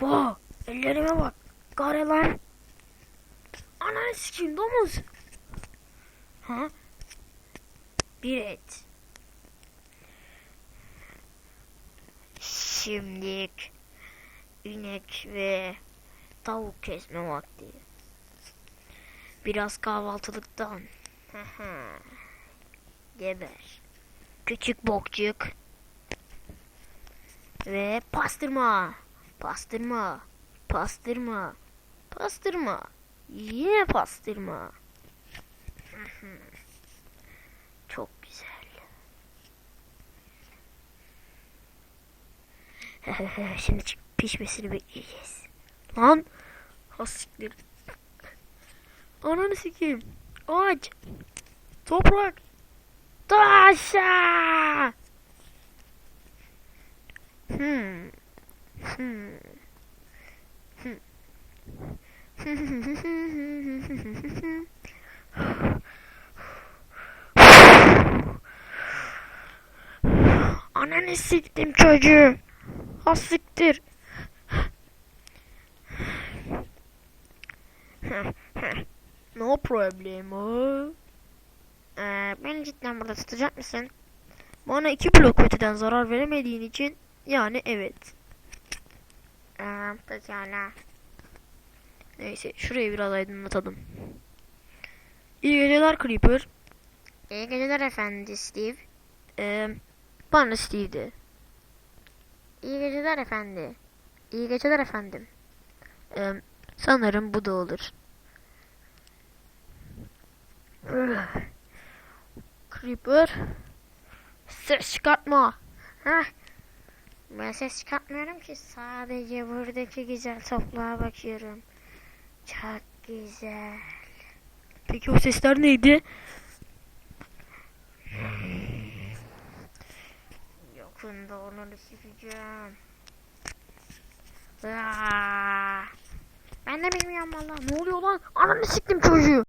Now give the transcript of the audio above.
Vaa ellerime bak. Gare lan. Ananı sikeyim domuz. Ha? Bir et. Şimdilik inek ve tavuk kesme vakti. Biraz kahvaltılıktan. Geber. Küçük bokçuk. Ve pastırma. Pastırma. Pastırma. Pastırma. Yine pastırma. Çok güzel. Şimdi pişmesini bekleyeceğiz. Lan. Hasiktir. Ananı sikeyim. Ağaç. Toprak. Taşa. Hmm. Ananı siktim çocuğu. Ha siktir. no problem. Ee, beni cidden burada tutacak mısın? Bana iki blok öteden zarar veremediğin için yani evet. Ee, pekala. Neyse şurayı biraz aydınlatalım. İyi geceler Creeper. İyi geceler efendi Steve. Ee, bana Steve'di. İyi geceler efendi. İyi geceler efendim. Ee, sanırım bu da olur. Creeper. Ses çıkartma. Heh. Ben ses çıkartmıyorum ki. Sadece buradaki güzel topluğa bakıyorum. Çok güzel. Peki o sesler neydi? Yakında onu sikeceğim. Ben de bilmiyorum valla. Ne oluyor lan? Ananı siktim çocuğu.